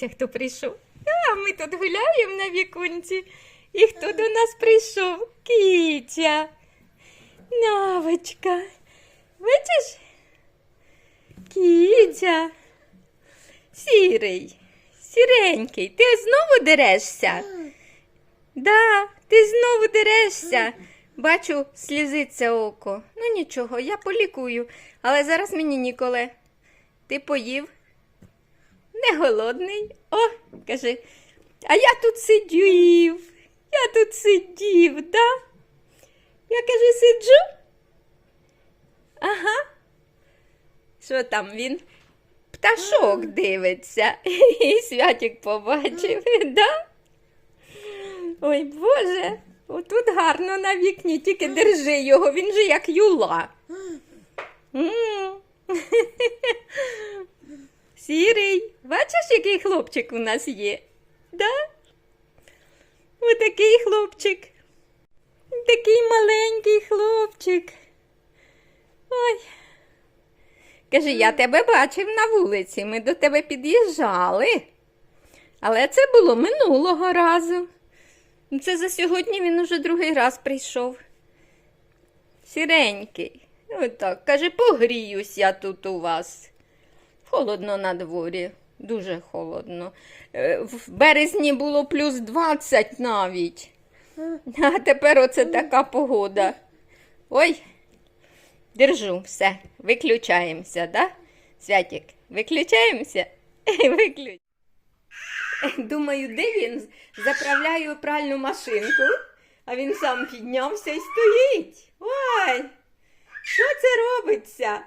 Дивися, хто прийшов. А, ми тут гуляємо на віконці. І хто до нас прийшов? Кітя. Навочка. Бачиш? Кітя. Сірий. Сіренький. Ти знову дерешся? Да, ти знову дерешся. Бачу, слізиться око. Ну нічого, я полікую, але зараз мені ніколи. Ти поїв? Не голодний. О, каже, а я тут сидів. Я тут сидів, да? Я каже, сиджу. Ага. Що там він? Пташок дивиться. І святик побачив, да? Ой, Боже, отут гарно на вікні, тільки держи його, він же як юла. Сірий, бачиш, який хлопчик у нас є? Да? Отакий хлопчик. Такий маленький хлопчик. Ой. Каже, я тебе бачив на вулиці, ми до тебе під'їжджали. Але це було минулого разу. Це за сьогодні він уже другий раз прийшов. Сіренький. Отак. Каже, погріюсь я тут у вас. Холодно на дворі, дуже холодно. Е, В березні було плюс 20 навіть. А тепер оце така погода. Ой, держу, все, виключаємося, да? Святик, виключаємося? Виключ. Думаю, де він? Заправляю пральну машинку, а він сам піднявся і стоїть. Ой, що це робиться?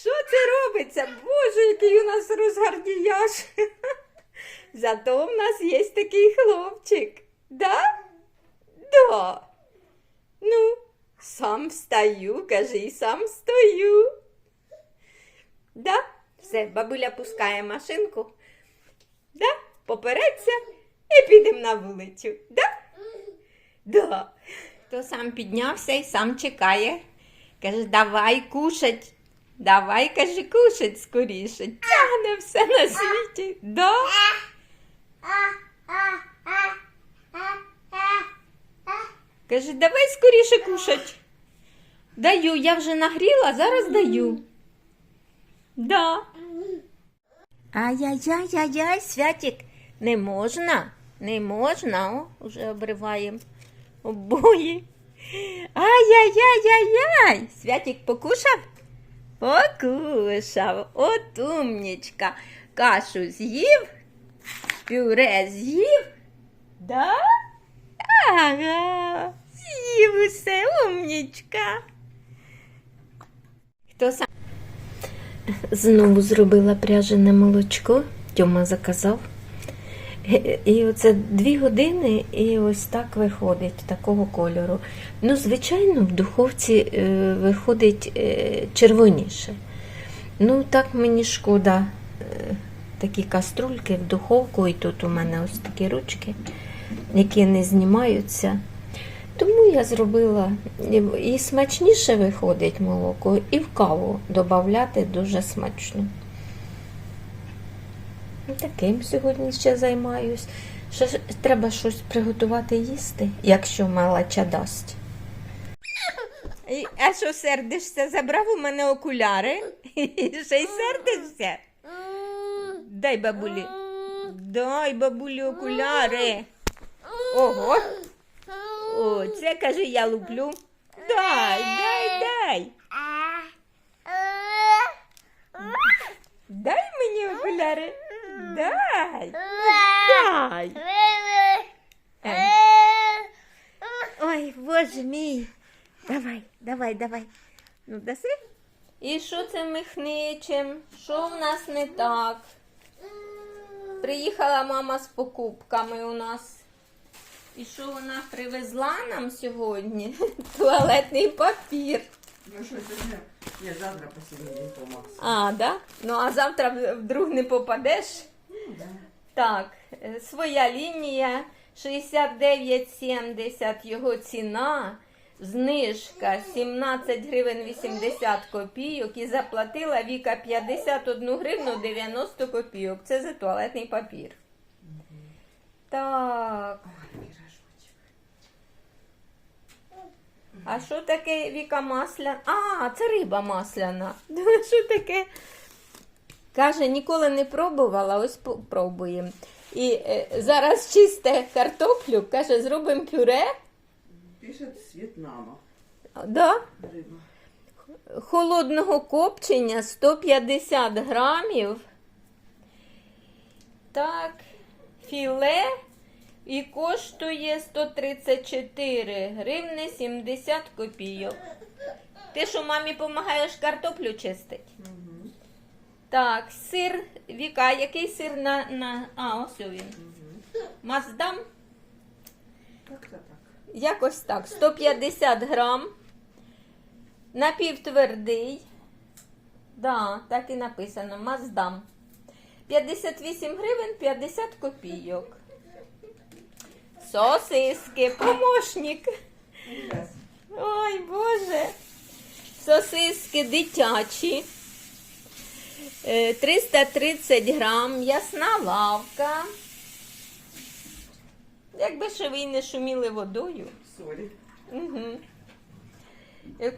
Що це робиться? Боже, який у нас розгардіяж. Зато в нас є такий хлопчик. Да? Да. Ну, сам встаю, кажи, сам стою. Да? Все, бабуля пускає машинку. Да? Попереться і підемо на вулицю. Да? Да. То сам піднявся і сам чекає. Каже, давай кушать. Давай, каже, кушать скоріше. Тягне все на світі. Да? Каже, давай скоріше кушать. Даю, я вже нагріла, зараз даю. Да. Ай-яй-яй-яй-яй, Святик, не можна, не можна, о, уже обриваємо обої. Ай-яй-яй-яй-яй, Святик покушав? Покушав, от умнічка. Кашу з'їв, пюре з'їв, да? Ага, з'їв усе, умнічка. Хто сам? Знову зробила пряжене молочко. Тьома заказав. Е, І оце дві години, і ось так виходить такого кольору. Ну, звичайно, в духовці е, виходить е, червоніше. Ну, так мені шкода такі каструльки в духовку, і тут у мене ось такі ручки, які не знімаються. Тому я зробила і смачніше виходить молоко, і в каву додати дуже смачно. Ну, Таким сьогодні ще займаюсь. Ж треба щось приготувати їсти, якщо малача дасть. А що сердишся? Забрав у мене окуляри? Ще й сердишся? Дай бабулі. Дай бабулі окуляри. Ого. О, це каже, я люблю. Дай, дай, дай. Дай мені окуляри. Дай. Дай. Ой, боже мій. Давай, давай, давай. Ну, даси? І що це ми хничем? Що в нас не так? Приїхала мама з покупками у нас. І що вона привезла нам сьогодні? Туалетний папір. Ну що сьогодні? Ні, завтра посидимо по Максу. А, да? Ну а завтра вдруг не попадеш? Так, е, своя лінія 69,70 його ціна. знижка 17 гривень 80 копійок і заплатила Віка 51 гривну 90 копійок. Це за туалетний папір. Так. А що таке Віка масляна? А, це риба масляна. Що таке? Каже, ніколи не пробувала, ось пробуємо. І е, зараз чисте картоплю, каже, зробимо пюре. Пишет с Вьетнама. Да? Холодного копчення 150 грамів. Так, філе і коштує 134 гривни 70 копійок. Ти що мамі допомагаєш картоплю чистити? Так, сир, Віка, який сир на. на... А, ось він. Маздам. Так. Якось так. 150 грам. Напівтвердий. Да, так і написано. Маздам. 58 гривень 50 копійок. Сосиски, помощник. Ой, Боже. Сосиски дитячі. Е, 330 грам, ясна лавка. Якби ще ви не шуміли водою. Сори. Угу.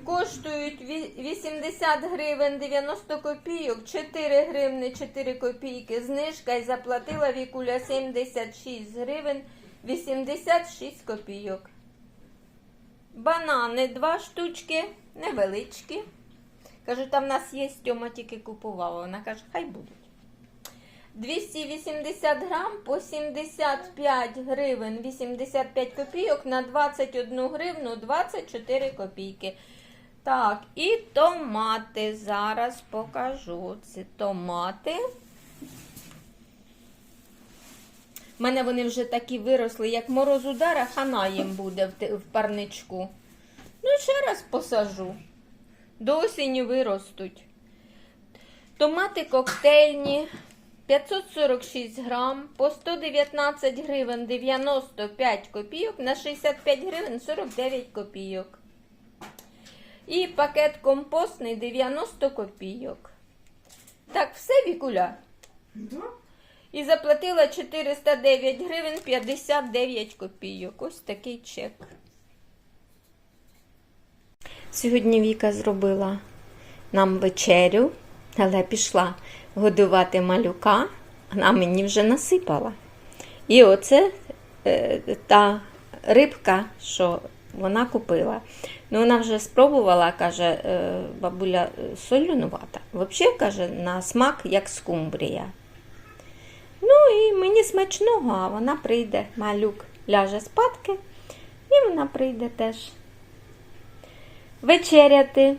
Коштують 80 гривень 90 копійок, 4 гривни 4 копійки. Знижка і заплатила Вікуля 76 гривень 86 копійок. Банани 2 штучки, невеличкі. Кажу, там в нас є Тьома тільки купувала. Вона каже, хай будуть. 280 грам по 75 гривень 85 копійок на 21 гривну 24 копійки. Так, і томати. Зараз покажу. Ці томати. У мене вони вже такі виросли, як мороз удара, хана їм буде в, парничку. Ну, і ще раз посажу. До осені виростуть. Томати коктейльні 546 грам по 119 гривень 95 копійок на 65 гривень 49 копійок. І пакет компостний 90 копійок. Так, все вікуля. Да? І заплатила 409 гривень 59 копійок. Ось такий чек. Сьогодні Віка зробила нам вечерю, але пішла годувати малюка, вона мені вже насипала. І оце е, та рибка, що вона купила. Ну, вона вже спробувала, каже, е, бабуля е, солюнувата. Взагалі, каже, на смак як скумбрія. Ну і мені смачного, а вона прийде, малюк ляже спадки, і вона прийде теж вечеряти.